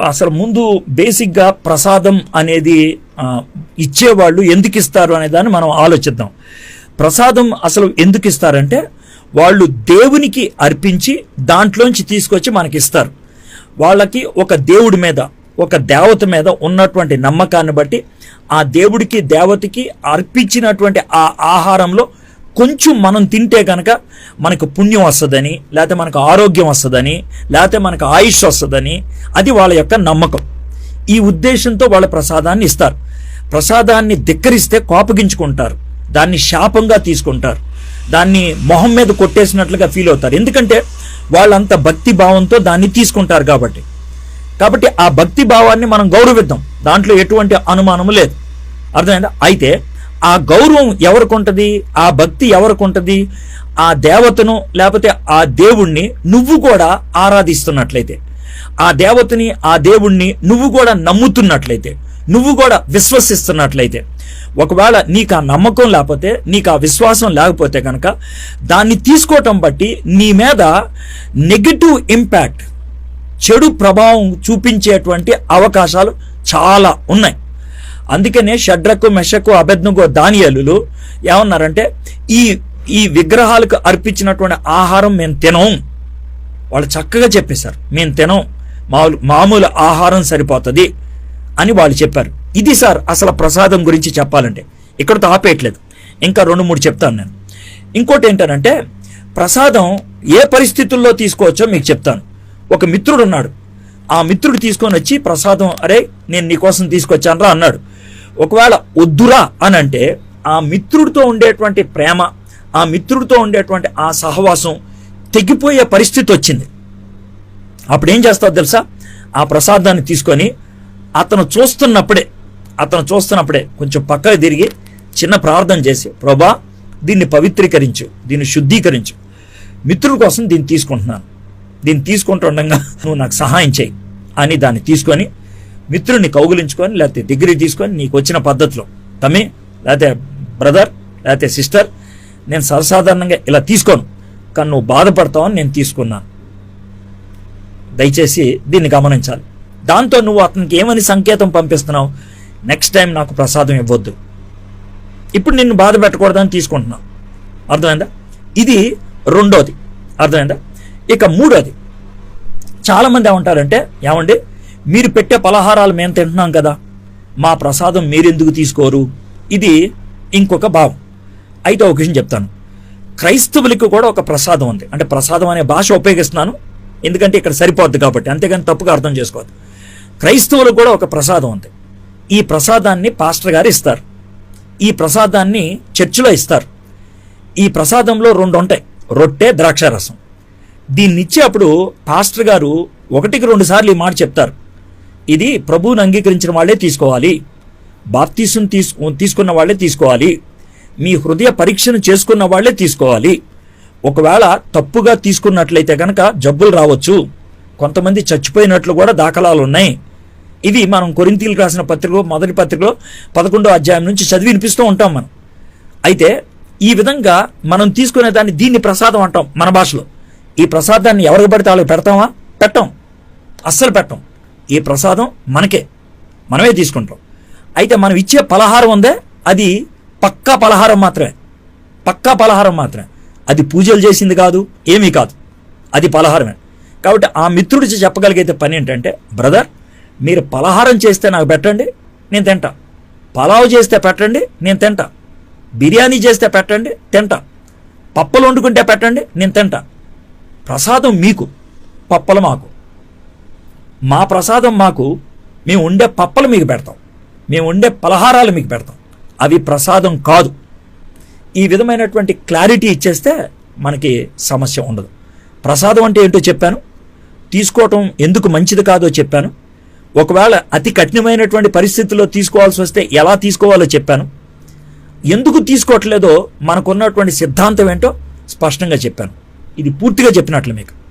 అసలు ముందు బేసిక్గా ప్రసాదం అనేది ఇచ్చేవాళ్ళు ఎందుకు ఇస్తారు అనే దాన్ని మనం ఆలోచిద్దాం. ప్రసాదం అసలు ఎందుకు ఇస్తారంటే వాళ్ళు దేవునికి అర్పించి దాంట్లోంచి తీసుకొచ్చి మనకి ఇస్తారు వాళ్ళకి ఒక దేవుడి మీద ఒక దేవత మీద ఉన్నటువంటి నమ్మకాన్ని బట్టి ఆ దేవుడికి దేవతకి అర్పించినటువంటి ఆ ఆహారంలో కొంచెం మనం తింటే కనుక మనకు పుణ్యం వస్తుందని లేకపోతే మనకు ఆరోగ్యం వస్తుందని లేకపోతే మనకు ఆయుష్ వస్తుందని అది వాళ్ళ యొక్క నమ్మకం. ఈ ఉద్దేశంతో వాళ్ళ ప్రసాదాన్ని ఇస్తారు. ప్రసాదాన్ని ధిక్కరిస్తే కోపగించుకుంటారు. దాన్ని శాపంగా తీసుకుంటారు. దాన్ని మొహం మీద కొట్టేసినట్లుగా ఫీల్ అవుతారు. ఎందుకంటే వాళ్ళంత భక్తి భావంతో దాన్ని తీసుకుంటారు కాబట్టి. కాబట్టి ఆ భక్తి భావాన్ని మనం గౌరవిద్దాం. దాంట్లో ఎటువంటి అనుమానం లేదు. అర్థమైందా? అయితే ఆ గౌరవం ఎవరికి ఉంటుంది ఆ భక్తి ఎవరికి ఉంటుంది ఆ దేవతను లేకపోతే ఆ దేవుణ్ణి నువ్వు కూడా ఆరాధిస్తున్నట్లయితే. ఆ దేవతని ఆ దేవుణ్ణి నువ్వు కూడా నమ్ముతున్నట్లయితే. నువ్వు కూడా విశ్వసిస్తున్నట్లయితే. ఒకవేళ నీకు ఆ నమ్మకం లేకపోతే నీకు ఆ విశ్వాసం లేకపోతే కనుక దాన్ని తీసుకోవటం బట్టి నీ మీద నెగిటివ్ ఇంపాక్ట్ చెడు ప్రభావం చూపించేటువంటి అవకాశాలు చాలా ఉన్నాయి. అందుకనే షడ్రకు మెషకు అభెజ్ఞకు దానియలు ఏమన్నారంటే ఈ ఈ విగ్రహాలకు అర్పించినటువంటి ఆహారం మేము తినం వాళ్ళు చక్కగా చెప్పేశారు మేము తినం మామూలు మామూలు ఆహారం సరిపోతుంది అని వాళ్ళు చెప్పారు. ఇది సార్ అసలు ప్రసాదం గురించి చెప్పాలంటే. ఇక్కడతో ఆపేయట్లేదు. ఇంకా రెండు మూడు చెప్తాను నేను. ఇంకోటి ఏంటంటే ప్రసాదం ఏ పరిస్థితుల్లో తీసుకోవచ్చో మీకు చెప్తాను. ఒక మిత్రుడు ఉన్నాడు ఆ మిత్రుడు తీసుకొని వచ్చి ప్రసాదం అరే నేను నీకోసం తీసుకొచ్చానురా అన్నాడు. ఒకవేళ వద్దురా అని అంటే ఆ మిత్రుడితో ఉండేటువంటి ప్రేమ ఆ మిత్రుడితో ఉండేటువంటి ఆ సహవాసం తెగిపోయే పరిస్థితి వచ్చింది. అప్పుడు ఏం చేస్తావు తెలుసా? ఆ ప్రసాదాన్ని తీసుకొని అతను చూస్తున్నప్పుడే అతను చూస్తున్నప్పుడే కొంచెం పక్కకు తిరిగి చిన్న ప్రార్థన చేసి ప్రభా దీన్ని పవిత్రీకరించు దీన్ని శుద్ధీకరించు. మిత్రుడి కోసం దీన్ని తీసుకుంటున్నాను. దీన్ని తీసుకుంటుండగా నువ్వు నాకు సహాయం చేయి అని దాన్ని తీసుకొని మిత్రుడిని కౌగులించుకొని లేకపోతే డిగ్రీ తీసుకొని నీకు వచ్చిన పద్ధతిలో. తమ్మి లేకపోతే బ్రదర్ లేకపోతే సిస్టర్ నేను సర్వసాధారణంగా ఇలా తీసుకోను. కానీ నువ్వు బాధపడతావని నేను తీసుకున్నాను. దయచేసి దీన్ని గమనించాలి. దాంతో నువ్వు అతనికి ఏమని సంకేతం పంపిస్తున్నావు? నెక్స్ట్ టైం నాకు ప్రసాదం ఇవ్వద్దు. ఇప్పుడు నిన్ను బాధ పెట్టకూడదని తీసుకుంటున్నావు అర్థమైందా? ఇది రెండోది. అర్థమైందా? ఇక మూడోది. చాలామంది ఏమంటారంటే ఏమండి? మీరు పెట్టే పలహారాలు మేము తింటున్నాం కదా. మా ప్రసాదం మీరెందుకు తీసుకోరు? ఇది ఇంకొక భావం. అయితే ఒక విషయం చెప్తాను. క్రైస్తవులకు కూడా ఒక ప్రసాదం ఉంది. అంటే ప్రసాదం అనే భాష ఉపయోగిస్తున్నాను. ఎందుకంటే ఇక్కడ సరిపోద్ది కాబట్టి. అంతేగాని తప్పుగా అర్థం చేసుకోవద్దు. క్రైస్తవులకు కూడా ఒక ప్రసాదం ఉంది. ఈ ప్రసాదాన్ని పాస్టర్ గారు ఇస్తారు. ఈ ప్రసాదాన్ని చర్చిలో ఇస్తారు. ఈ ప్రసాదంలో రెండు ఉంటాయి. రొట్టె ద్రాక్షారసం. దీన్ని ఇచ్చేటప్పుడు పాస్టర్ గారు ఒకటికి రెండు సార్లు ఈ మాట చెప్తారు. ఇది ప్రభువుని అంగీకరించిన వాళ్ళే తీసుకోవాలి. బాప్తీసును తీసుకు తీసుకున్న వాళ్ళే తీసుకోవాలి. మీ హృదయ పరీక్షను చేసుకున్న వాళ్ళే తీసుకోవాలి. ఒకవేళ తప్పుగా తీసుకున్నట్లయితే కనుక జబ్బులు రావచ్చు. కొంతమంది చచ్చిపోయినట్లు కూడా దాఖలాలు ఉన్నాయి ఇవి మనం కొరింతీలు రాసిన పత్రికలో మొదటి పత్రికలో పదకొండో అధ్యాయం నుంచి చదివి వినిపిస్తూ ఉంటాం మనం. అయితే ఈ విధంగా మనం తీసుకునే దాన్ని దీన్ని ప్రసాదం అంటాం మన భాషలో. ఈ ప్రసాదాన్ని ఎవరికి పడితే వాళ్ళకి పెడతామా? పెట్టం. అస్సలు పెట్టం. ఈ ప్రసాదం మనకే. మనమే తీసుకుంటాం. అయితే మనం ఇచ్చే పలహారం ఉందే అది పక్కా పలహారం మాత్రమే. పక్కా పలహారం మాత్రమే. అది పూజలు చేసింది కాదు ఏమీ కాదు. అది పలహారమే. కాబట్టి ఆ మిత్రుడి చెప్పగలిగితే పని ఏంటంటే బ్రదర్ మీరు పలహారం చేస్తే నాకు పెట్టండి నేను తింటా. పలావ్ చేస్తే పెట్టండి నేను తింటా. బిర్యానీ చేస్తే పెట్టండి తింటా. పప్పలు వండుకుంటే పెట్టండి నేను తింటా. ప్రసాదం మీకు పప్పలు మాకు. మా ప్రసాదం మాకు మేము ఉండే పప్పలు మీకు పెడతాం. మేము ఉండే పలహారాలు మీకు పెడతాం. అవి ప్రసాదం కాదు. ఈ విధమైనటువంటి క్లారిటీ ఇచ్చేస్తే మనకి సమస్య ఉండదు. ప్రసాదం అంటే ఏంటో చెప్పాను. తీసుకోవటం ఎందుకు మంచిది కాదో చెప్పాను. ఒకవేళ అతి కఠినమైనటువంటి పరిస్థితుల్లో తీసుకోవాల్సి వస్తే ఎలా తీసుకోవాలో చెప్పాను. ఎందుకు తీసుకోవట్లేదో మనకున్నటువంటి సిద్ధాంతం ఏంటో స్పష్టంగా చెప్పాను. ఇది పూర్తిగా చెప్పినట్లు మీకు.